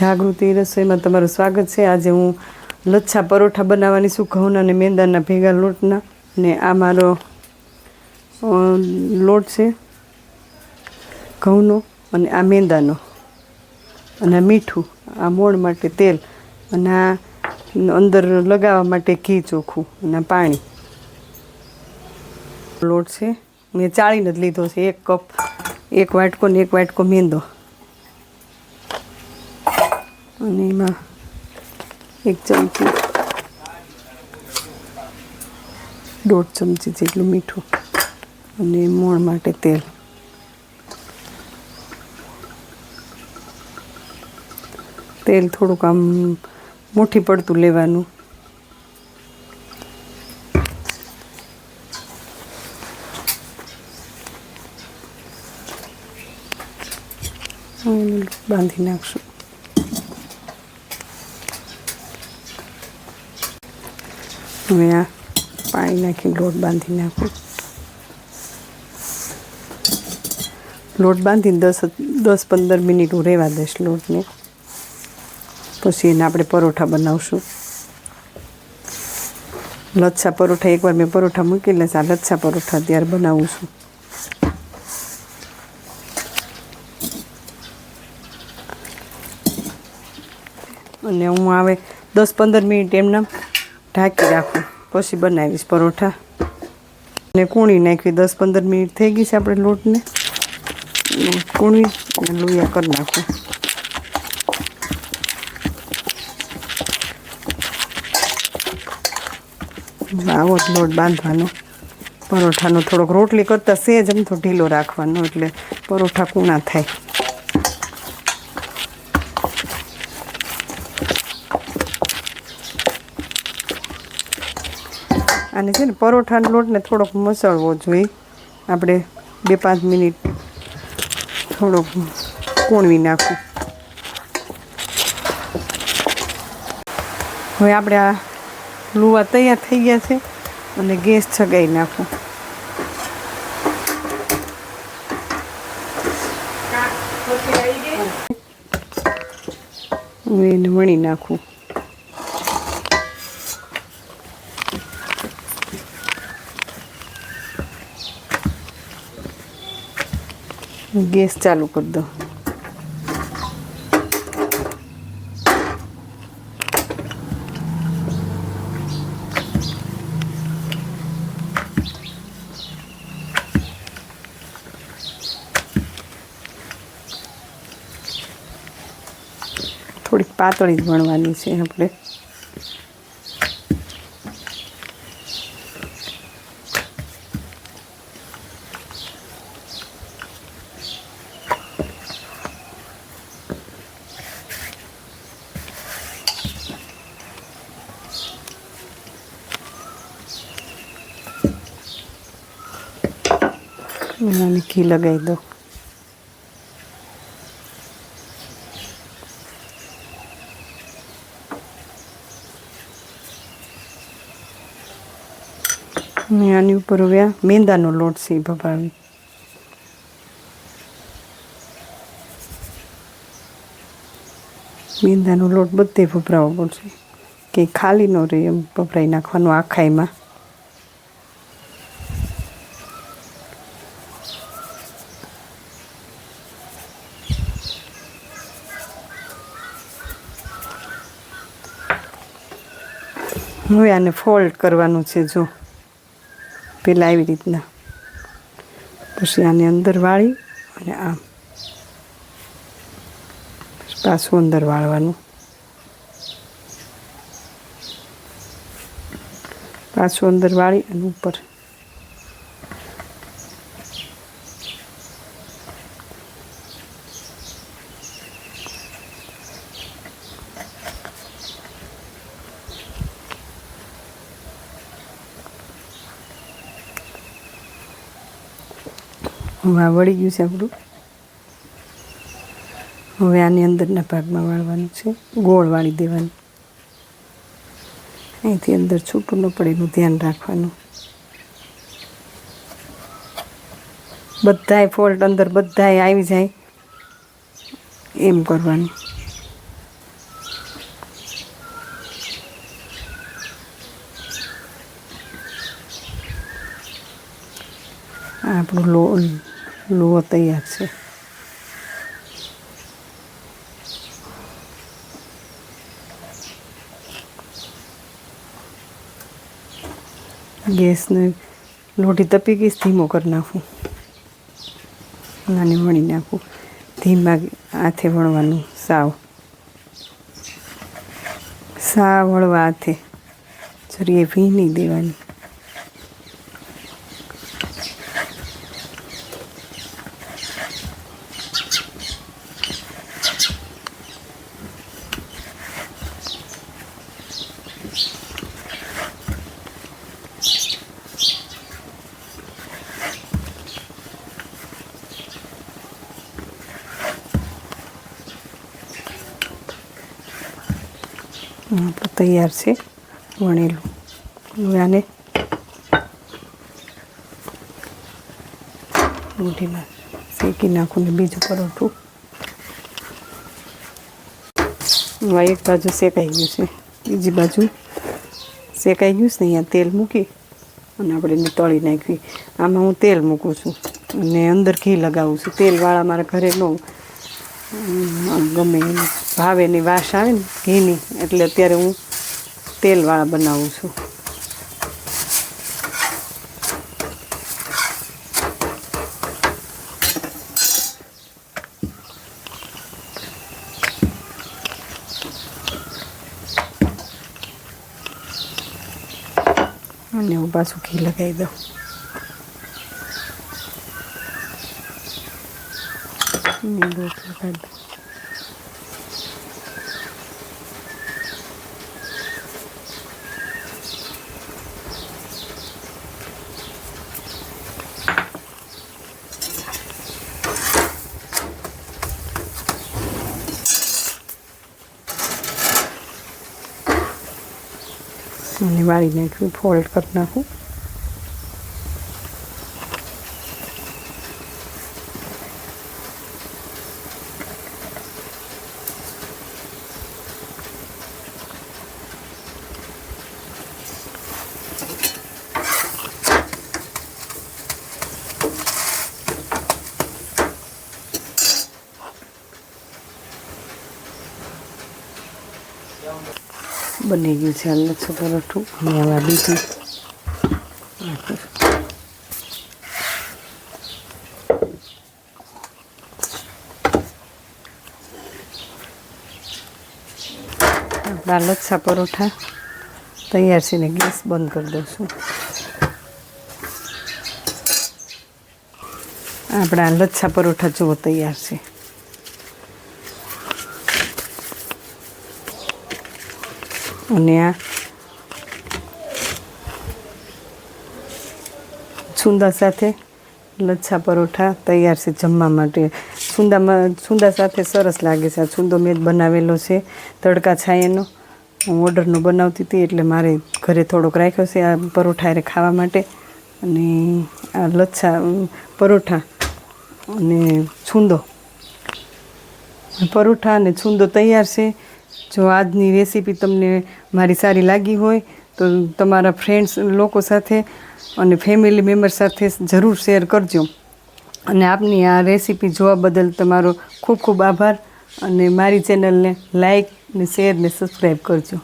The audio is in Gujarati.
જાગૃતિ રસોઈમાં તમારું સ્વાગત છે. આજે હું લચ્છા પરોઠા બનાવવાની છું, ઘઉંના અને મેંદાના ભેગા લોટના. ને આ મારો લોટ છે ઘઉંનો અને આ મેંદાનો. અને મીઠું, આ મોણ માટે તેલ અને આ અંદર લગાવવા માટે ઘી ચોખ્ખું અને પાણી. લોટ છે, મેં ચાળીને જ લીધો છે, એક કપ, એક વાટકો ને એક વાટકો મેંદો. અને એમાં એક ચમચી દોઢ ચમચી જેટલું મીઠું અને મોણ માટે તેલ. તેલ થોડુંક આમ મુઠ્ઠી પડતું લેવાનું. બાંધી નાખશું. હવે આ પાણી નાખી લોટ બાંધી નાખું. લોટ બાંધીને દસ દસ પંદર મિનિટ હું રહેવા દઈશ લોટને. પછી એને આપણે પરોઠા બનાવશું. લચ્છા પરોઠા, એકવાર મેં પરોઠા મૂકેલા છે આ લચ્છા પરોઠા ત્યારે બનાવું છું. અને હું આવે દસ પંદર મિનિટ એમને ઢાંકી રાખું. પછી બનાવીશ પરોઠા. ને કૂણી નાખવી દસ પંદર મિનિટ થઈ ગઈ છે આપણે લોટને. કૂણી અને લોહીયા કરી નાખું. આવો જ લોટ બાંધવાનો. પરોઠાનો થોડોક રોટલી કરતાં સેજ આમ તો ઢીલો રાખવાનો, એટલે પરોઠા કૂણા થાય. અને છે ને પરોઠાનો લોટને થોડોક મસળવો જોઈએ. આપણે બે પાંચ મિનિટ થોડોક કોણવી નાખું. હવે આપણે આ લુવા તૈયાર થઈ ગયા છે અને ગેસ છગાઈ નાખું. એને વણી નાખું. ગેસ ચાલુ કરી દો થોડીક પાતળી જ વણવાની છે આપણે અને ઘી લગાવી દો. અને આની ઉપર હવે આ મેંદાનો લોટ છે ભભાવી. મેંદાનો લોટ બધે ભભરાવવો પડશે. કે ખાલી ન રહે એમ ભભરાઈ નાખવાનું આખા હવે આને ફોલ્ડ કરવાનું છે જો. પેલા આવી રીતના. પછી આને અંદર વાળી અને આમ પછી પાછું અંદર વાળવાનું. પાછું અંદર વાળી અને ઉપર. વાહ વળી ગયું છે આપણું. હવે આની અંદરના ભાગમાં વાળવાનું છે, ગોળ વાળી દેવાનું. અહીંથી અંદર છૂટું ન પડે એનું ધ્યાન રાખવાનું. બધાય ફોલ્ટ અંદર બધાય આવી જાય. એમ કરવાનું. આપણું લોન લુઓ તૈયાર છે. ગેસને લોટી તપી ગઈ, ધીમો કરી નાખું. નાની વણી નાખું. ધીમા હાથે વણવાનું, સાવ. સાવ વળવા હાથે. જરીએ ભી નહીં દેવાની. તૈયાર છે વણેલું. હવે આને મૂઠીમાં શેકી નાખું ને બીજું પરોઠું. હવે એક બાજુ શેકાઈ ગયું છે. બીજી બાજુ શેકાઈ ગયું છે ને, અહીંયા તેલ મૂકી અને આપણે એને તળી નાખવી. આમાં હું તેલ મૂકું છું અને અંદર ઘી લગાવું છું. તેલવાળા મારા ઘરે ન ગમે એની ભાવે એની વાસ આવે ને, ઘીની, એટલે અત્યારે હું તેલવાળા બનાવું છું. અને હું પાછું ઘી લગાવી દઉં. લગાવી દઉં અને વાળી નાખ્યું ફોલ્ડ કરી બની ગયું છે આ છો પરોઠું અને હવે બીજું. આપણા લચ્છા પરોઠા તૈયાર છે ને ગેસ બંધ કરી દઉં છું. આપણા લચ્છા પરોઠા જુઓ તૈયાર છે. અને આ છુંદા સાથે લચ્છા પરોઠા તૈયાર છે જમવા માટે. છુંદામાં છુંદા સાથે સરસ લાગે છે. આ છુંદો મેં બનાવેલો છે. તડકા છાયાનો. હું ઓર્ડરનો બનાવતી હતી એટલે મારે ઘરે થોડોક રાખ્યો છે આ પરોઠા એ ખાવા માટે. અને આ લચ્છા પરોઠા અને છુંદો પરોઠા અને છુંદો તૈયાર છે. જો આજની રેસીપી તમને મારી સારી લાગી હોય, તો તમારા ફ્રેન્ડ્સ લોકો સાથે અને ફેમિલી મેમ્બર સાથે જરૂર શેર કરજો. અને આપની આ રેસીપી જોવા બદલ તમારો ખૂબ ખૂબ આભાર. અને મારી ચેનલને લાઈક ને શેર ને સબસ્ક્રાઈબ કરજો.